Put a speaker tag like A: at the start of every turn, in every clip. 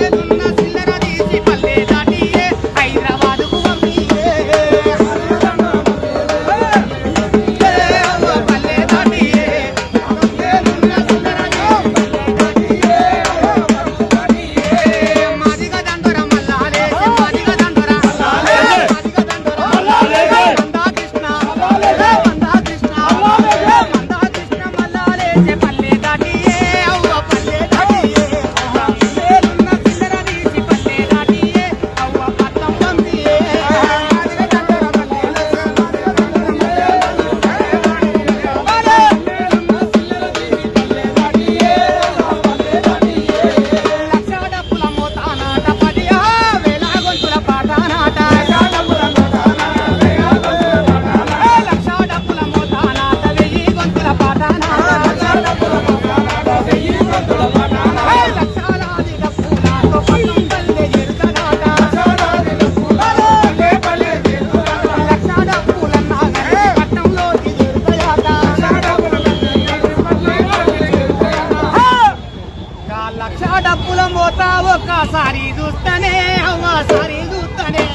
A: রে సారీ దూస్తనే అవ్వ సారీ దూస్తనే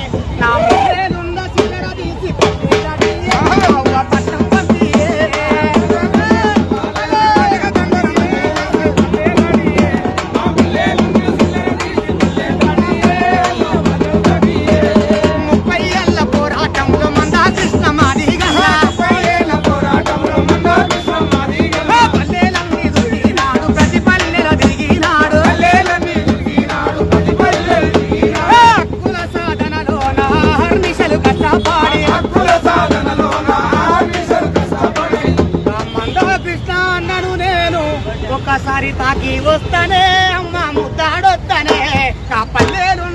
A: కాపాడి హక్కుల సాధనలో నేను ఒక్కసారి తాకి వస్తానే అమ్మ ముద్దాడొస్తానే కాపల్లేను